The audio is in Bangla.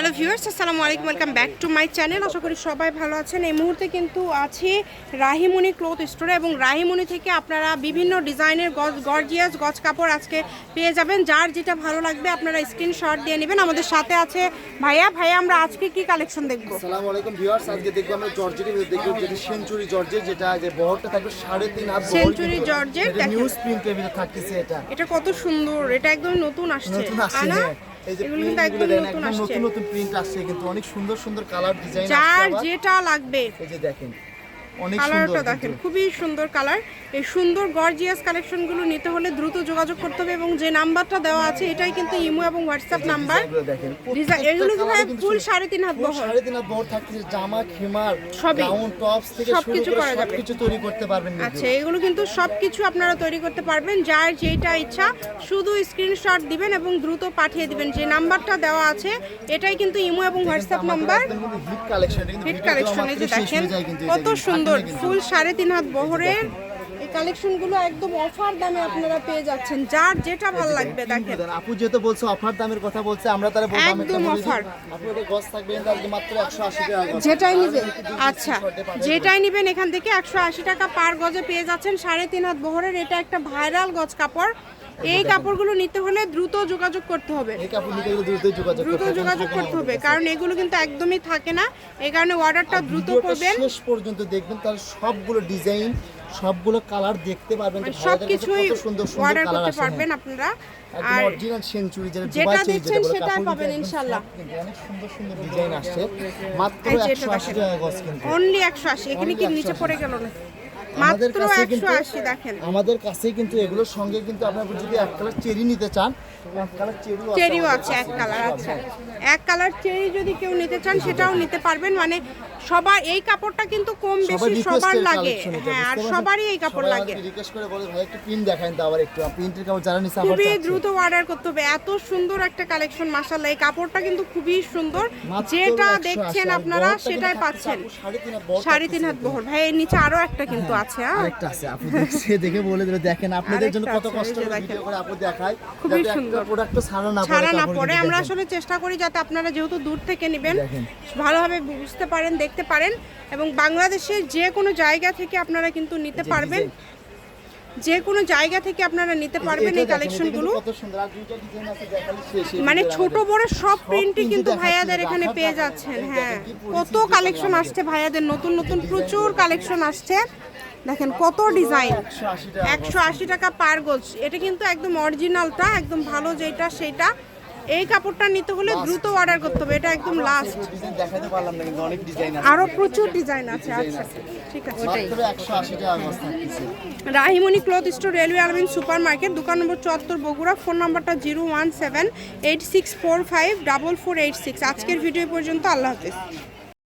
হ্যালো ভিউয়ার্স আসসালামু আলাইকুম welcome back to my channel আশা করি সবাই ভালো আছেন। এই মুহূর্তে কিন্তু আছি রাহিমণি ক্লথ স্টোরে এবং রাহিমণি থেকে আপনারা বিভিন্ন ডিজাইনের গজ গর্জিয়াস গজ কাপড় আজকে পেয়ে যাবেন। যার যেটা ভালো লাগবে আপনারা স্ক্রিনশট দিয়ে নেবেন। আমাদের সাথে আছে ভাইয়া। ভাইয়া আমরা আজকে কি কালেকশন দেখব? আসসালামু আলাইকুম ভিউয়ার্স আজকে দেখব আমরা জর্জেটের দেখব যেটা সেঞ্চুরি জর্জেট যেটা যে বহরটা থাকবে সাড়ে তিন হাত কিন্তু। জর্জেট, নিউজ প্রিন্টের ভিতরে থাকতেছে এটা। এটা কত সুন্দর এটা একদম নতুন আসছে। নতুন আসছে না? হ্যাঁ। এই যে এগুলো কিন্তু একদম নতুন নতুন প্রিন্ট আসছে কিন্তু অনেক সুন্দর সুন্দর কালার ডিজাইন যার যেটা লাগবে। এই যে দেখেন কালারটা দেখেন খুবই সুন্দর কালার এই সুন্দর গর্জিয়াস কালেকশনগুলো নিতে হলে দ্রুত যোগাযোগ করতে হবে এবং যে নাম্বারটা দেওয়া আছে এটাই কিন্তু ইমো এবং হোয়াটসঅ্যাপ নাম্বার। এগুলো ভাই ফুল সাড়ে তিন হাত বহর। সাড়ে তিন হাত বহর থাকতেছে জামা খেমার সবই। গাউন টপস থেকে সবকিছু করা যাবে। সবকিছু তৈরি করতে পারবেন আচ্ছা এগুলো কিন্তু সবকিছু আপনারা তৈরি করতে পারবেন যার যেটা ইচ্ছা। শুধু স্ক্রিনশট দিবেন এবং দ্রুত পাঠিয়ে দিবেন। যে নাম্বারটা দেওয়া আছে এটাই কিন্তু ইমো এবং WhatsApp number. Hit collection hit collection এই যে দেখেন কত সুন্দর ফুল সাড়ে তিন হাত বহরের। এই কালেকশনগুলো একদম অফার দামে আপনারা পেয়ে যাচ্ছেন। যার যেটা ভালো লাগবে দেখেন। আপু যেহেতু বলছো অফার দামের কথা বলছে আমরা তারা বলব একদম offer। আপু এটা গছ থাকবে আজকে মাত্র 180 টাকা যেটাই নিবেন। আচ্ছা যেটাই নিবেন এখান থেকে একশো আশি টাকা পার গজে পেয়ে যাচ্ছেন সাড়ে তিন হাত বহরের। এটা একটা ভাইরাল গজ কাপড়। এই কাপড়গুলো নিতে হলে দ্রুত যোগাযোগ করতে হবে। এই কাপড় নিতে গেলে দ্রুত যোগাযোগ দ্রুত করতে হবে। যোগাযোগ করতে হবে কারণ এগুলো কিন্তু একদমই থাকে না। এই কারণে অর্ডারটা দ্রুত করবেন। শেষ পর্যন্ত দেখবেন তার সবগুলো ডিজাইন সবগুলো কালার দেখতে পারবেন যে সব কিছুই সুন্দর সুন্দর অর্ডার করতে পারবেন আপনারা। আর অরিজিনাল সেঞ্চুরি যেটা যেটা সেটাই কাপড় পাবেন কিন্তু অনেক সুন্দর সুন্দর ডিজাইন আসছে। মাত্র এই যে এটা 180 টাকা গজ কিন্তু। অনলি একশো আশি। এখানে কি নিচে 180 পড়ে গেল না আমাদের কাছে কিন্তু আমাদের কাছে কিন্তু এগুলোর সঙ্গে কিন্তু আপনারা যদি এক কালার চেরি নিতে চান এক কালার চেরিও চেরিও আছে এক কালার আচ্ছা এক কালার চেরি যদি কেউ নিতে চান সেটাও নিতে পারবেন। মানে সবার এই কাপড়টা কিন্তু কম বেশি সবার লাগে। হ্যাঁ আর সবারই এই কাপড় লাগে। request করে বলে ভাই একটু প্রিন্ট দেখান তো আবার একটু প্রিন্টের কাপড় যারা নিছে আবার খুবই দ্রুত অর্ডার করতে হবে। এত সুন্দর একটা কালেকশন মাসাল্লাহ এই কাপড়টা কিন্তু খুবই সুন্দর। যেটা দেখছেন আপনারা সেটাই পাচ্ছেন। সাড়ে তিন হাত বহর। ভাই এর নিচে আরও একটা কিন্তু আছে হ্যাঁ? আরেকটা আছে আপু দেখছে দেখে বলে দিলে দেখেন আপনাদের জন্য কত কষ্ট করে। ভিডিও করে আপু দেখায় খুবই সুন্দর। প্রোডাক্ট ছাড়া না পড়ে আমরা আসলে চেষ্টা করি যাতে আপনারা যেহেতু দূর থেকে নেবেন ভালোভাবে বুঝতে পারেন দেখতে পারেন এবং বাংলাদেশের যে কোনো জায়গা থেকে আপনারা কিন্তু নিতে পারবেন। যে কোনো জায়গা থেকে আপনারা নিতে পারবেন এই কালেকশনগুলো। মানে ছোট বড় সব সব প্রিন্টই কিন্তু ভাইয়াদের এখানে পেয়ে যাচ্ছেন হ্যাঁ। কত কালেকশন আসছে ভাইয়াদের নতুন নতুন প্রচুর কালেকশন আসছে। দেখেন কত ডিজাইন একশো আশি টাকা পার গোজ এটা কিন্তু একদম অরিজিনালটা একদম ভালো যেটা সেটা। এই কাপড়টা নিতে হলে দ্রুত অর্ডার করতে হবে এটা একদম লাস্ট দেখাতে পারলাম না কিন্তু অনেক ডিজাইন আছে। আরও প্রচুর ডিজাইন আছে আচ্ছা ঠিক আছে। মাত্র 180 টাকা গজ Rahimoni cloth store railway Alamin super market দোকান নম্বর চুয়াত্তর বগুড়া। ফোন নাম্বারটা zero one seven eight six four five double four eight six. আজকের ভিডিও পর্যন্ত আল্লাহ হাফিজ।